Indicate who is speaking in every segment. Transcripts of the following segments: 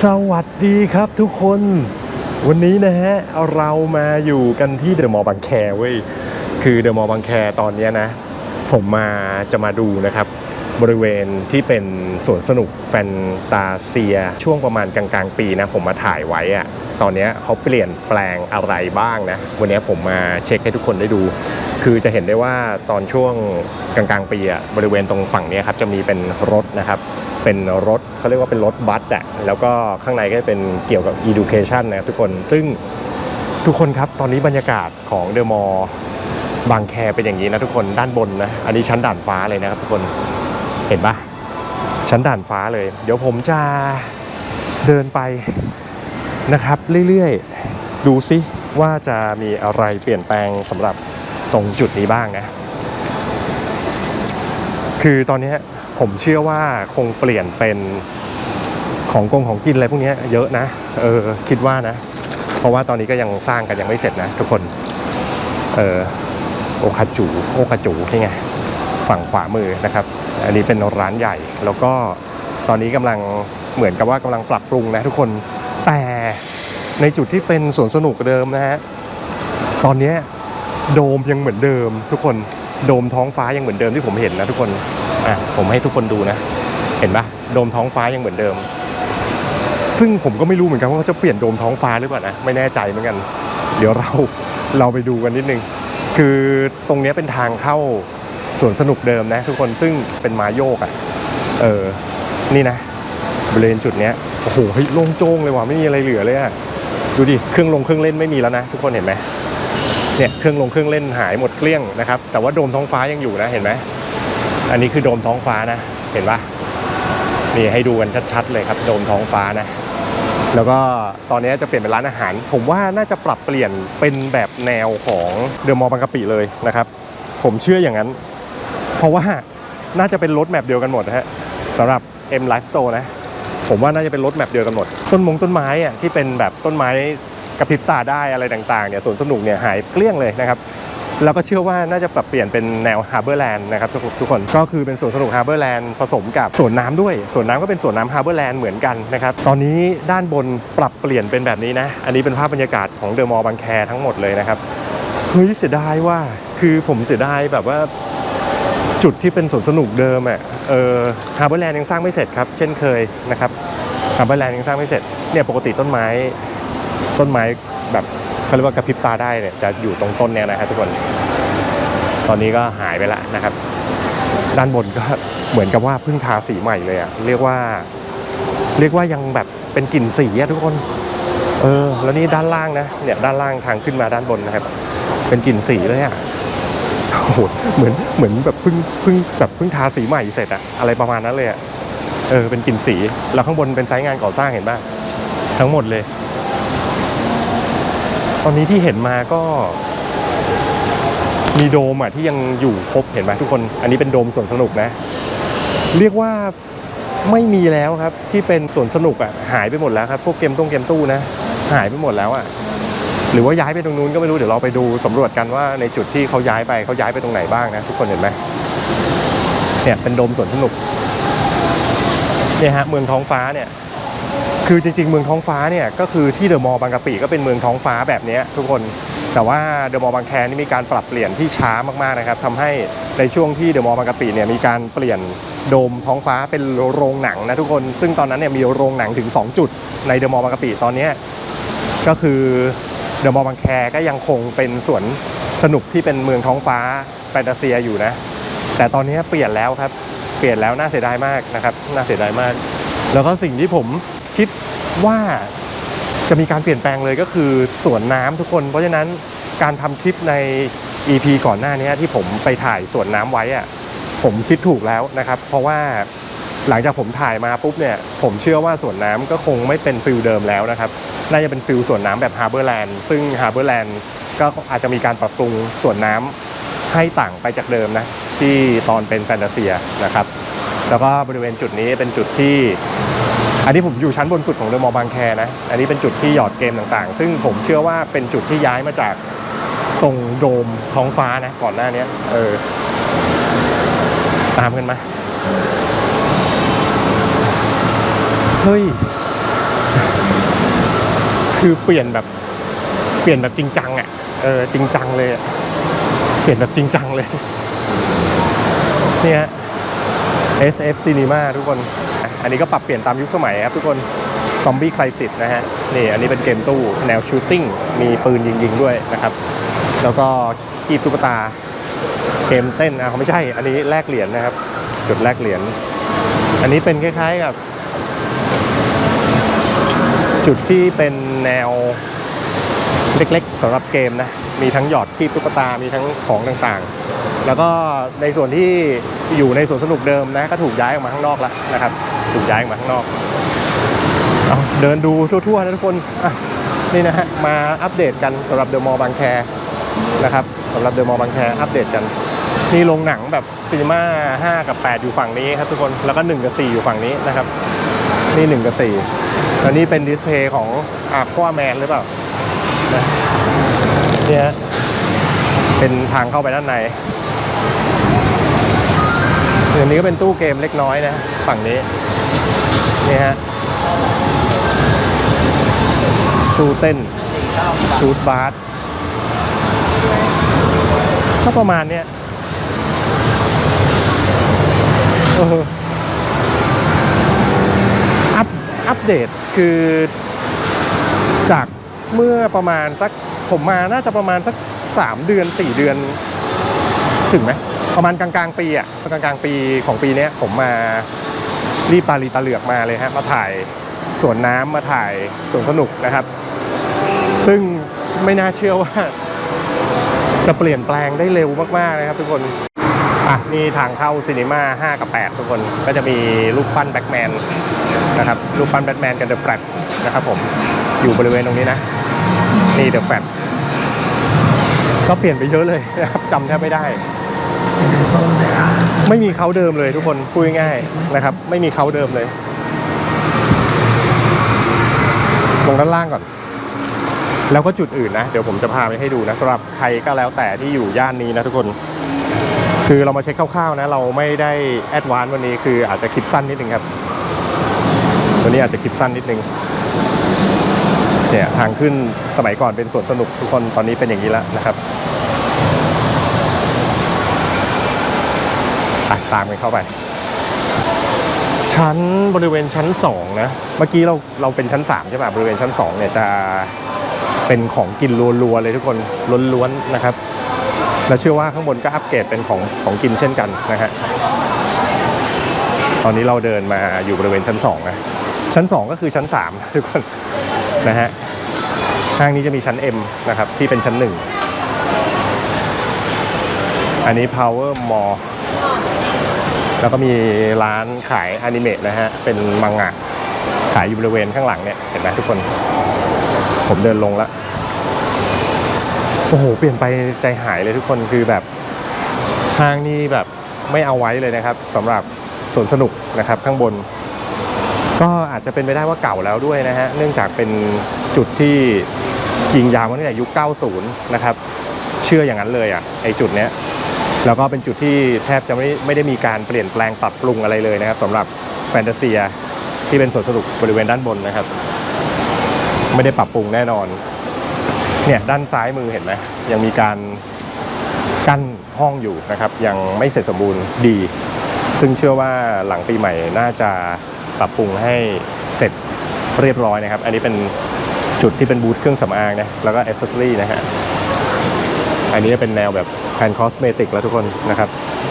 Speaker 1: สวัสดีครับทุกคน วันนี้นะฮะ เรามาอยู่กันที่เดอะมอลล์บางแคเว้ย คือเดอะมอลล์บางแคตอนนี้นะ ผมมาจะมาดูนะครับ บริเวณที่เป็นสวนสนุกแฟนตาเซีย ช่วงประมาณกลางๆ ปีนะ ผมมาถ่ายไว้อะตอนนี้เขาเปลี่ยนแปลงอะไรบ้างนะ วันนี้ผมมาเช็คให้ทุกคนได้ดู คือจะเห็นได้ว่าตอนช่วงกลางๆ ปีอะบริเวณตรงฝั่งนี้ครับจะมีเป็นรถนะครับ เป็นรถเขาเรียกว่าเป็นรถบัสอะแล้วก็ข้างในก็จะเป็นเกี่ยวกับ education นะครับทุกคนซึ่งทุกคนครับตอนนี้บรรยากาศของเดอะมอลล์บางแคเป็นอย่างนี้นะทุกคนด้านบนนะอันนี้ชั้นด่านฟ้าเลยนะครับทุกคนเห็นปะชั้นด่านฟ้าเลย เดี๋ยวผมจะเดินไปนะครับเรื่อยๆ ดูซิว่าจะมีอะไรเปลี่ยนแปลงสำหรับตรงจุดนี้บ้างนะ คือตอนนี้ ผมเชื่อว่าคงเปลี่ยนเป็นของกงของกินอะไรพวกนี้เยอะนะ เออคิดว่านะ เพราะว่าตอนนี้ก็ยังสร้างกันยังไม่เสร็จนะทุกคน เออโอคาจูโอคาจูนี่ไงฝั่งขวามือนะครับ อันนี้เป็นร้านใหญ่ แล้วก็ตอนนี้กำลังเหมือนกับว่ากำลังปรับปรุงนะทุกคนแต่ในจุดที่เป็นสวนสนุกเดิมนะฮะตอนนี้โดมยังเหมือนเดิม ทุกคนโดมท้องฟ้ายังเหมือนเดิมที่ผมเห็นนะทุกคน อะผมให้ทุกคนดูนะ เห็นปะโดมท้องฟ้ายังเหมือนเดิม ซึ่งผมก็ไม่รู้เหมือนกันว่าเขาจะเปลี่ยนโดมท้องฟ้าหรือเปล่านะไม่แน่ใจเหมือนกัน เดี๋ยวเราเราไปดูกันนิดนึง คือตรงนี้เป็นทางเข้าสวนสนุกเดิมนะ ทุกคนซึ่งเป็นม้โยกอะ่ะเออนี่นะ บริเวณจุดเนี้ยโอ้โหเฮ้ยโล่งโจ้งเลยว่ะไม่มีอะไรเหลือเลยอะ่ะดูดิเครื่องลงเครื่องเล่นไม่มีแล้วนะ ทุกคนเห็นไหมเนี่ยเครื่องลงเครื่องเล่นหายหมดเกลี้ยงนะครับแต่ว่าโดมท้องฟ้ายังอยู่นะเห็นไหม อันนี้คือโดมท้องฟ้านะ เห็นปะนี่ให้ดูกันชัดๆเลยครับ โดมท้องฟ้านะ แล้วก็ตอนนี้จะเปลี่ยนเป็นร้านอาหาร ผมว่าน่าจะปรับเปลี่ยนเป็นแบบแนวของเดอะมอลล์บางกะปิเลยนะครับ ผมเชื่ออย่างนั้น เพราะว่าน่าจะเป็นรถแมพเดียวกันหมดนะฮะสำหรับ M Life Store นะ ผมว่าน่าจะเป็นรถแมพเดียวกันหมด ต้นมงต้นไม้อะที่เป็นแบบต้นไม้ กระพริบตาได้อะไรต่างๆเนี่ยสวนสนุกเนี่ยหายเกลี้ยงเลยนะครับแล้วก็เชื่อว่าน่าจะปรับเปลี่ยนเป็นแนว Harbor Land นด์นะครับทุกทุกคนก็คือเป็นสวนสนุก Harbor Land ผสมกับสวนน้ำด้วยสวนน้ำก็เป็นสวนน้ำ Harbor Land เหมือนกันนะครับตอนนี้ด้านบนปรับเปลี่ยนเป็นแบบนี้นะ อันนี้เป็นภาพบรรยากาศของเดอะมอลล์บางแคทั้งหมดเลยนะครับเฮ้ยเสียดายว่าคือผมเสียดายแบบว่าจุดที่เป็นสวนสนุกเดิมอะเออฮาร์เบอร์แลนด์ยังสร้างไม่เสร็จครับ เช่นเคยนะครับฮาร์เบอร์แลนด์ยังสร้างไม่เสร็จเนี่ยปกติต้นไม้ ต้นไม้แบบเขาเรียกว่ากระพริบตาได้เนี่ยจะอยู่ตรงต้นเนี่ยนะครับทุกคน ตอนนี้ก็หายไปละนะครับ ด้านบนก็เหมือนกับว่าเพิ่งทาสีใหม่เลยอะเรียกว่า เรียกว่ายังแบบเป็นกลิ่นสีอะทุกคน เออ แล้วนี่ด้านล่างนะเนี่ยด้านล่างทางขึ้นมาด้านบนนะครับ เป็นกลิ่นสีเลยอะโอ้โหเหมือนเหมือนแบบเพิ่งเพิ่งแบบเพิ่งทาสีใหม่เสร็จอะอะไรประมาณนั้นเลยอะเออเป็นกลิ่นสี แล้วข้างบนเป็นไซต์งานก่อสร้างเห็นป่ะทั้งหมดเลย ตอนนี้ที่เห็นมาก็ มีโดมอะที่ยังอยู่ครบเห็นไหมทุกคน อันนี้เป็นโดมสวนสนุกนะ เรียกว่าไม่มีแล้วครับ ที่เป็นสวนสนุกอะหายไปหมดแล้วครับ พวกเกมตรงเกมตู้นะ หายไปหมดแล้วอะหรือว่าย้ายไปตรงนู้นก็ไม่รู้เดี๋ยวเราไปดูสำรวจกันว่าในจุดที่เขาย้ายไปเขาย้ายไปตรงไหนบ้างนะทุกคนเห็นไหมเนี่ยเป็นโดมสวนสนุกเนี่ยฮะเมืองท้องฟ้าเนี่ย คือจริง ๆ เมืองท้องฟ้าเนี่ยก็คือที่เดอะมอลล์บางกะปิก็เป็นเมืองท้องฟ้าแบบนี้ทุกคน แต่ว่าเดอะมอลล์บางแคนี่มีการปรับเปลี่ยนที่ช้ามากๆนะครับทำให้ในช่วงที่เดอะมอลล์บางกะปิเนี่ยมีการเปลี่ยนโดมท้องฟ้าเป็นโรงหนังนะทุกคน ซึ่งตอนนั้นเนี่ยมีโรงหนังถึง 2 จุดในเดอะมอลล์บางกะปิตอนนี้ก็คือเดอะมอลล์บางแคก็ยังคงเป็นสวนสนุกที่เป็นเมืองท้องฟ้าแฟนตาเซียอยู่นะ แต่ตอนนี้เปลี่ยนแล้วครับ เปลี่ยนแล้วน่าเสียดายมากนะครับ น่าเสียดายมาก แล้วก็สิ่งที่ผม คิดว่าจะมีการเปลี่ยนแปลงเลยก็คือสวนน้ำทุกคน เพราะฉะนั้นการทำคลิปใน EP ก่อนหน้านี้ที่ผมไปถ่ายสวนน้ำไว้อะผมคิดถูกแล้วนะครับ เพราะว่าหลังจากผมถ่ายมาปุ๊บเนี่ย ผมเชื่อว่าสวนน้ำก็คงไม่เป็นฟิลเดิมแล้วนะครับ น่าจะเป็นฟิลสวนน้ำแบบฮาร์เบอร์แลนด์ซึ่งฮาร์เบอร์แลนด์ก็อาจจะมีการปรับปรุงสวนน้ำให้ต่างไปจากเดิมนะ ที่ตอนเป็นแฟนตาเซียนะครับ แล้วก็บริเวณจุดนี้เป็นจุดที่ อันนี้ผมอยู่ชั้นบนสุดของเดอมอบางแคนะ อันนี้เป็นจุดที่หยอดเกมต่างๆ ซึ่งผมเชื่อว่าเป็นจุดที่ย้ายมาจากตรงโดมท้องฟ้านะก่อนหน้านี้เออ ตามกันมา เฮ้ย คือเปลี่ยนแบบเปลี่ยนแบบจริงจังอะ เออจริงจังเลย เปลี่ยนแบบจริงจังเลย เนี่ย SF Cinema ทุกคน อันนี้ก็ปรับเปลี่ยนตามยุคสมัยครับทุกคนซอมบี้คลสิ s นะฮะนี่อันนี้เป็นเกมตู้แนวชูตติ้งมีปืนยิงๆด้วยนะครับแล้วก็คีบตุ๊กตาเกมเต้นอะเขาไม่ใช่ อันนี้แลกเหรียญนะครับ จุดแลกเหรียญอันนี้เป็นคล้ายๆกับจุดที่เป็นแนวเล็กๆสำหรับเกมนะ มีทั้งหยอดคีบตุ๊กตา มีทั้งของต่างๆ แล้วก็ในส่วนที่อยู่ในสวนสนุกเดิมนะก็ถูกย้ายออกมาข้างนอกแล้วนะครับ ถูกย้ายออกมาข้างนอกเอาเดินดูทั่วๆนะทุกคนนี่นะฮะมาอัปเดตกันสำหรับเดอะมอลล์บางแคนะครับสำหรับเดอะมอลล์บางแคอัปเดตกันนี่โรงหนังแบบซีนีมา5กับ 8 อยู่ฝั่งนี้ครับทุกคนแล้วก็ 1 กับ 4 อยู่ฝั่งนี้นะครับ นี่ 1 กับ4แล้วนี่เป็นดิสเพย์ของอาควาแมนหรือเปล่า นี่ยฮะเป็นทางเข้าไปด้านในอันนี้ก็เป็นตู้เกมเล็กน้อยนะฝั่งนี้นี่ฮะตู้เต้นชูดบาสก็ประมาณเนี้ยเอออัพอัปเดตคือจากเมื่อประมาณสัก ผมมาน่าจะประมาณสัก 3 เดือน 4 เดือน ถึงไหมประมาณกลางๆ ปีอะกลางๆ ปีของปีนี้ผมมารีบตาลีตาเหลือกมาเลยฮะมาถ่ายสวนน้ำมาถ่ายสวนสนุกนะครับ ซึ่งไม่น่าเชื่อว่า จะเปลี่ยนแปลงได้เร็วมากๆเลยครับ ทุกคนอะนี่ทางเข้าซีนีมา5 กับ 8 ทุกคนก็จะมีรูปปั้นแบ็กแมนนะครับรูปปั้นแบทแมนกับเดอะแฟลตนะครับผมอยู่บริเวณตรงนี้นะ นี่เดอะแฟลต ก็เปลี่ยนไปเยอะเลยนะครับจำแทบไม่ได้ ไม่มีเขาเดิมเลยทุกคนพูดง่ายๆนะครับ ไม่มีเขาเดิมเลยลงด้านล่างก่อน แล้วก็จุดอื่นนะ เดี๋ยวผมจะพาไปให้ดูนะสำหรับใครก็แล้วแต่ที่อยู่ย่านนี้นะทุกคน คือเรามาเช็คคร่าวๆนะ เราไม่ได้แอดวานซ์วันนี้คืออาจจะคลิปสั้นนิดนึงครับ วันนี้อาจจะคลิปสั้นนิดนึง เนี่ยทางขึ้นสมัยก่อนเป็นสวนสนุกทุกคนตอนนี้เป็นอย่างนี้แล้วนะครับอะตามกันเข้าไป ชั้นบริเวณชั้น 2 นะ เมื่อกี้เราเราเป็นชั้น 3 ใช่ป่ะบริเวณชั้น 2 เนี่ยจะเป็นของกินรัวๆเลยทุกคนล้วนๆนะครับและเชื่อว่าข้างบนก็อัปเกรดเป็นของของกินเช่นกันนะฮะตอนนี้เราเดินมาอยู่บริเวณชั้น2นะชั้น 2 ก็คือชั้น 3 ทุกคน นะฮะห้างนี้จะมีชั้น M นะครับ ที่เป็นชั้น 1 อันนี้ Power Mall แล้วก็มีร้านขายอนิเมะนะฮะ เป็นมังงะ ขายอยู่บริเวณข้างหลังเนี่ย เห็นไหมทุกคน ผมเดินลงแล้วโอ้โห เปลี่ยนไปใจหายเลยทุกคนคือแบบห้างนี่แบบไม่เอาไว้เลยนะครับสำหรับสวนสนุกนะครับข้างบน ก็อาจจะเป็นไปได้ว่าเก่าแล้วด้วยนะฮะ เนื่องจากเป็นจุดที่ยิงยาวมาตั้งแต่ยุค 90 นะครับ เชื่ออย่างนั้นเลยอะไอจุดเนี้ย แล้วก็เป็นจุดที่แทบจะไม่ไม่ได้มีการเปลี่ยนแปลงปรับปรุงอะไรเลยนะครับสำหรับแฟนตาเซียที่เป็นส่วนสนุกบริเวณด้านบนนะครับ ไม่ได้ปรับปรุงแน่นอน เนี่ยด้านซ้ายมือเห็นไหมยังมีการกั้นห้องอยู่นะครับ ยังไม่เสร็จสมบูรณ์ดี ซึ่งเชื่อว่าหลังปีใหม่น่าจะ ปรับปรุงให้เสร็จเรียบร้อยนะครับ อันนี้เป็นจุดที่เป็นบูธเครื่องสำอางนะ แล้วก็อ c เซสซอรี่นะฮะ อันนี้เป็นแนวแบบแพนคอสเมติกแล้วทุกคนนะครับ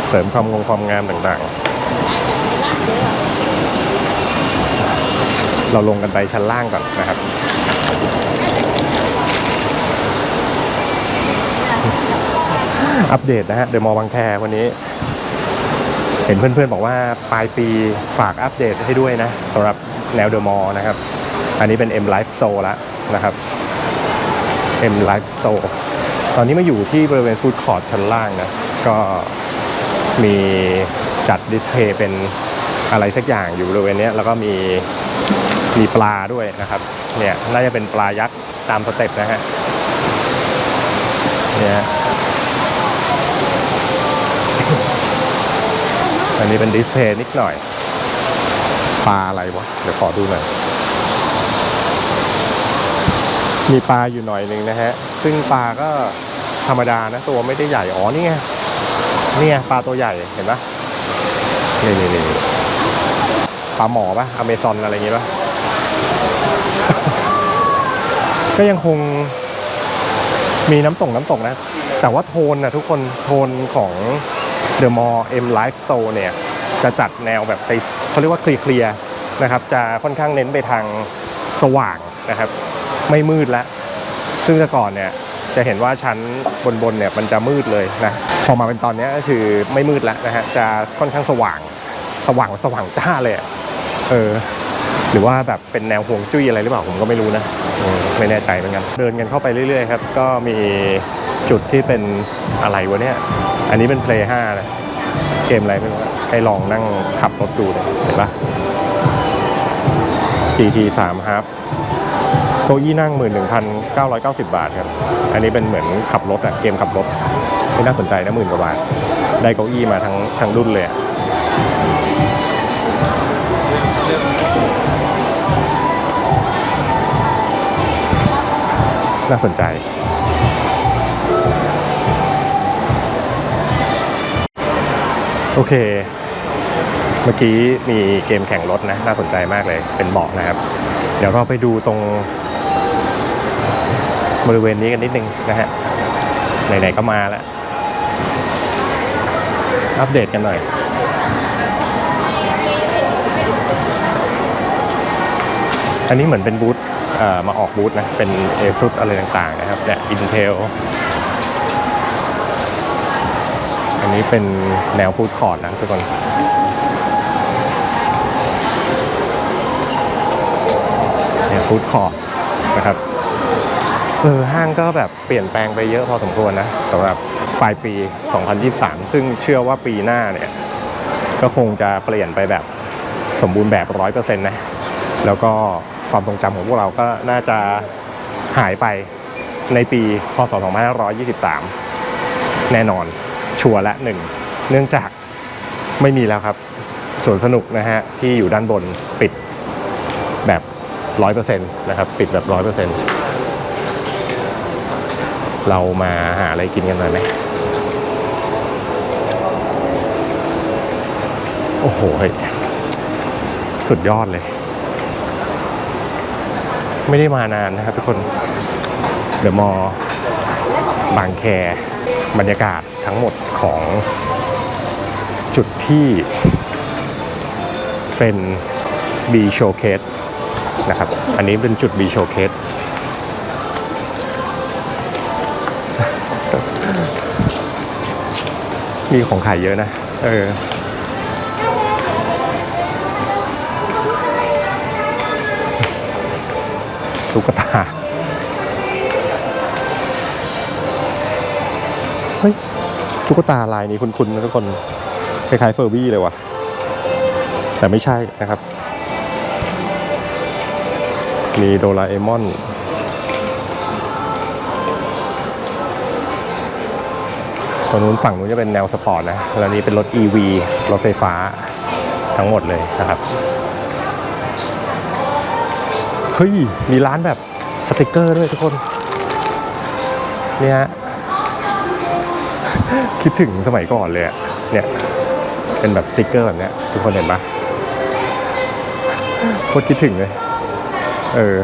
Speaker 1: เสริมความงงความงามต่างๆ เราลงกันไปชั้นล่างก่อนนะครับอัปเดตนะฮะเดอะมอลล์บางแควันนี้ เห็นเพื่อนๆบอกว่าปลายปีฝากอัปเดตให้ด้วยนะสำหรับแนวเดอะมอลล์นะครับ อันนี้เป็น M Life Store แล้วนะครับ M Life Store ตอนนี้มาอยู่ที่บริเวณฟู้ดคอร์ทชั้นล่างนะ ก็มีจัดดิสเพย์เป็นอะไรสักอย่างอยู่บริเวณนี้แล้วก็มีมีปลาด้วยนะครับ เนี่ยน่าจะเป็นปลายักษ์ตามสเต็ปนะฮะเนี่ย อันนี้เป็นดิสเพย์นิดหน่อย ปลาอะไรวะ เดี๋ยวขอดูหน่อย มีปลาอยู่หน่อยหนึ่งนะฮะ ซึ่งปลาก็ธรรมดานะ ตัวไม่ได้ใหญ่ อ๋อนี่ไงนี่ไงปลาตัวใหญ่เห็นปะนี่นี่นี่ปลาหมอปะอเมซอนอะไรอย่างงี้ปะก็ยังคงมีน้ำตกน้ำตกนะ แต่ว่าโทนนะทุกคนโทนของ เดอะมอลล์เอ็มไลฟ์โตร์เนี่ยจะจัดแนวแบบไซส์เขาเรียกว่าเคลียร์นะครับจะค่อนข้างเน้นไปทางสว่างนะครับ ไม่มืดแล้ว ซึ่งแต่ก่อนเนี่ยจะเห็นว่าชั้นบนๆเนี่ยมันจะมืดเลยนะพอมาเป็นตอนนี้ก็คือไม่มืดแล้วนะฮะจะค่อนข้างสว่างสว่างสว่างจ้าเลยเออหรือว่าแบบเป็นแนวห่วงจุ้ยอะไรหรือเปล่าผมก็ไม่รู้นะ ไม่แน่ใจเหมือนกัน เดินกันเข้าไปเรื่อยๆครับ ก็มีจุดที่เป็นอะไรวะเนี่ย อันนี้เป็น Play 5นะ เกมอะไรไม่รู้ให้ลองนั่งขับรถดูเลยเห็นปะ GT 3 Half เก้าอี้นั่ง 11,990 บาทครับ อันนี้เป็นเหมือนขับรถอะเกมขับรถ ไม่น่าสนใจนะหมื่นกว่าบาท ได้เก้าอี้มาทั้งทั้งรุ่นเลย น่าสนใจโอเค เมื่อกี้มีเกมแข่งรถนะ น่าสนใจมากเลย เป็นเบาะนะครับ เดี๋ยวเราไปดูตรง บริเวณนี้กันนิดนึงนะฮะ ไหนๆก็มาแล้ว อัปเดตกันหน่อย อันนี้เหมือนเป็นบูธ มาออกบูธนะ เป็น ASUS อะไรต่างๆนะครับเนี่ย Intel อันนี้เป็นแนวฟู้ดคอร์ t นะทุกคนเนี่ยฟู้ดคอร์ทนะครับเออห้างก็แบบเปลี่ยนแปลงไปเยอะพอสมควรนะสำหรับปลายปี 2023 ซึ่งเชื่อว่าปีหน้าเนี่ย ก็คงจะเปลี่ยนไปแบบสมบูรณ์แบบ 100%นะ แล้วก็ ความทรงจำของพวกเราก็น่าจะหายไปในปีพศ 2523 แน่นอนชัวร์ละหนึ่ง เนื่องจากไม่มีแล้วครับสวนสนุกนะฮะ ที่อยู่ด้านบนปิดแบบร้อยเปอร์เซ็นต์นะครับ ปิดแบบร้อยเปอร์เซ็นต์เรามาหาอะไรกินกันหน่อยไหมโอ้โห สุดยอดเลย ไม่ได้มานานนะครับทุกคนเดอะมอบางแคบรรยากาศทั้งหมดของจุดที่เป็น B Showcase นะครับ อันนี้เป็นจุด B Showcase มีของขายเยอะนะ เออ ตุ๊กตา เฮ้ย ตุ๊กตาลายนี้คุ้นๆนะทุกคน คล้ายๆเฟอร์บี้เลยว่ะ แต่ไม่ใช่นะครับ มีโดราเอมอนตรงนู้นฝั่งนู้นจะเป็นแนวสปอร์ตนะ แล้วนี้เป็นรถ EV รถไฟฟ้าทั้งหมดเลยนะครับ เฮ้ย มีร้านแบบสติกเกอร์ด้วยทุกคน เนี่ยฮะคิดถึงสมัยก่อนเลยอะเนี่ย เป็นแบบสติกเกอร์แบบเนี้ยทุกคนเห็นปะโคตรคิดถึงเลย เออ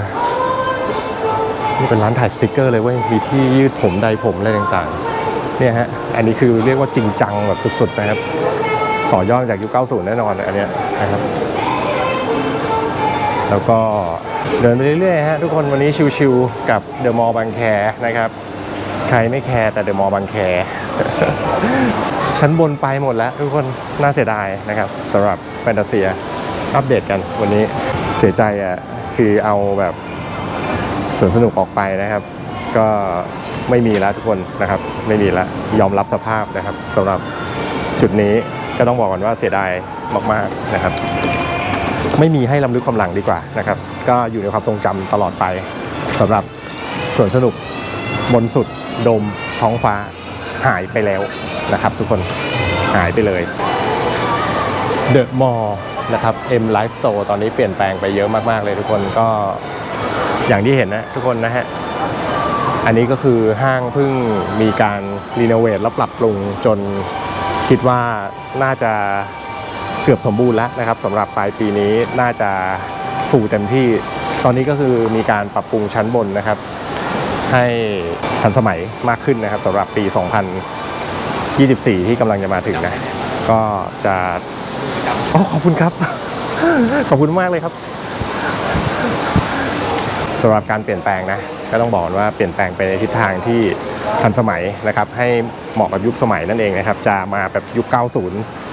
Speaker 1: นี่เป็นร้านถ่ายสติกเกอร์เลยเว้ย มีที่ยืดผมใดผมอะไรต่างๆ เนี่ยฮะ อันนี้คือเรียกว่าจริงจังแบบสุดๆนะครับ ต่อยอดจากยุค 90 แน่นอนอันเนี้ยนะครับ แล้วก็ เดินไปเรื่อยๆฮะทุกคนวันนี้ชิวๆกับเดอะมอลล์บางแคนะครับใครไม่แคร์แต่เดอะมอลล์บางแคชั้นบนไปหมดแล้ว ทุกคนน่าเสียดายนะครับสำหรับแฟนตาเซียอัปเดตกันวันนี้เสียใจอะคือเอาแบบสวนสนุกออกไปนะครับ ก็ไม่มีแล้วทุกคนนะครับ ไม่มีแล้วยอมรับสภาพนะครับสำหรับจุดนี้ก็ต้องบอกก่อนว่าเสียดายมาก ๆ นะครับ ไม่มีให้ลำลึกความหลังดีกว่านะครับ ก็อยู่ในความทรงจำตลอดไปสำหรับสวนสนุกบนสุดโดมท้องฟ้าหายไปแล้วนะครับ ทุกคนหายไปเลยเดอะมอลนะครับ M Life Store ตอนนี้เปลี่ยนแปลงไปเยอะมาก ๆ เลยทุกคนก็อย่างที่เห็นนะทุกคนนะฮะ อันนี้ก็คือห้างเพิ่งมีการรีโนเวทและปรับปรุงจนคิดว่าน่าจะ กือบสมบูรณ์แล้วนะครับสำหรับปลายปีนี้น่าจะฟูเต็มที่ ตอนนี้ก็คือมีการปรับปรุงชั้นบนนะครับ ให้ทันสมัยมากขึ้นนะครับสำหรับปี 2024 ที่กำลังจะมาถึงนะ ก็จะอ๋อขอบคุณครับ ขอบคุณมากเลยครับสำหรับการเปลี่ยนแปลงนะก็ต้องบอกว่าเปลี่ยนแปลงไปในทิศทางที่ทันสมัยนะครับ ให้เหมาะกับยุคสมัยนั่นเองนะครับ จะมาแบบยุค 90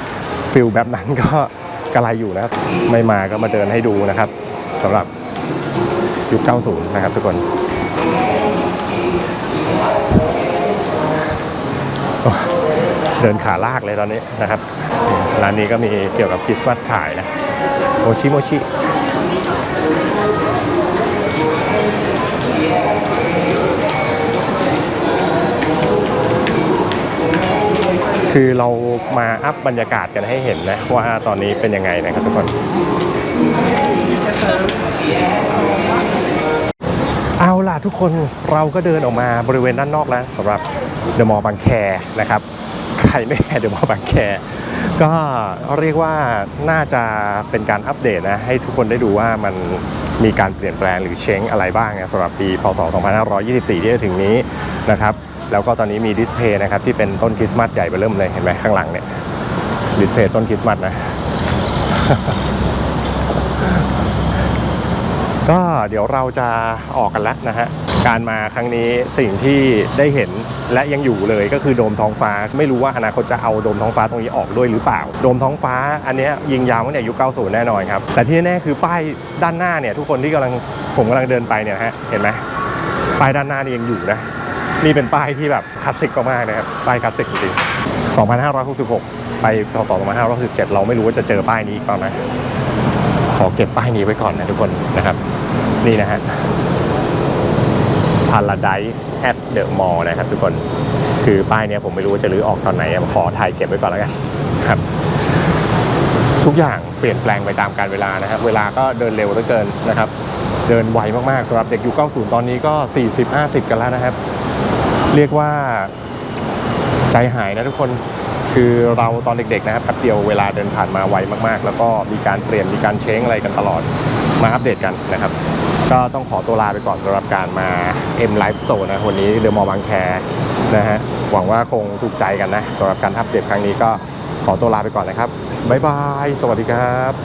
Speaker 1: ฟิลแบบนั้นก็กระไรอยู่นะไม่มาก็มาเดินให้ดูนะครับสำหรับยุค 90 นะครับทุกคน เดินขาลากเลยตอนนี้นะครับ ร้านนี้ก็มีเกี่ยวกับคริสต์มาสขายนะโมชิโมชิ คือเรามาอัพบรรยากาศกันให้เห็นนะว่าตอนนี้เป็นยังไงนะครับทุกคนเอาล่ะทุกคนเราก็เดินออกมาบริเวณด้านนอกแล้วสำหรับเดอะมอลล์บางแคนะครับใครไม่แคร์เดอะมอลล์บางแคก็เรียกว่าน่าจะเป็นการอัปเดตนะให้ทุกคนได้ดูว่ามันมีการเปลี่ยนแปลงหรือเช้งอะไรบ้างนะสำหรับปีพศ 2524 ที่จะถึงนี้นะครับ แล้วก็ตอนนี้มีดิสเพย์นะครับที่เป็นต้นคริสต์มาสใหญ่ไปเริ่มเลยเห็นไหมข้างหลังเนี่ยดิสเพย์ต้นคริสต์มาสนะก็เดี๋ยวเราจะออกกันแล้วนะฮะ การมาครั้งนี้สิ่งที่ได้เห็นและยังอยู่เลยก็คือโดมท้องฟ้า ไม่รู้ว่าอนาคตจะเอาโดมท้องฟ้าตรงนี้ออกด้วยหรือเปล่า โดมท้องฟ้าอันนี้ยิงยาวตั้งแต่ยุค 90 แน่นอนครับ แต่ที่แน่ๆคือป้ายด้านหน้าเนี่ยทุกคนที่กำลังผมกำลังเดินไปเนี่ยฮะเห็นไหมป้ายด้านหน้านี่ยังอยู่นะ นี่เป็นป้ายที่แบบคลาสสิกมากๆนะครับ ป้ายคลาสสิกจริง2566 ไปพศ2567 เราไม่รู้ว่าจะเจอป้ายนี้อีกเปล่านะ ขอเก็บป้ายนี้ไว้ก่อนนะทุกคนนะครับ นี่นะฮะ Paradise at the Mall นะครับทุกคน คือป้ายนี้ผมไม่รู้ว่าจะรื้อออกตอนไหน ขอถ่ายเก็บไว้ก่อนแล้วกันครับ ทุกอย่างเปลี่ยนแปลงไปตามการเวลานะครับ เวลาก็เดินเร็วเหลือเกินนะครับ เดินไวมากๆสำหรับเด็กยุค90 ตอนนี้ก็ 40-50 กันแล้วนะครับ เรียกว่าใจหายนะทุกคนคือเราตอนเด็กๆนะครับแป๊บเดียวเวลาเดินผ่านมาไวมากๆ แล้วก็มีการเปลี่ยนมีการเช้งอะไรกันตลอดมาอัปเดตกันนะครับ ก็ต้องขอตัวลาไปก่อนสำหรับการมา M Live Store นะวันนี้เดอะมอลล์บางแคนะฮะหวังว่าคงถูกใจกันนะสำหรับการอัปเดตครั้งนี้ก็ขอตัวลาไปก่อนนะครับบ๊ายบาย สวัสดีครับ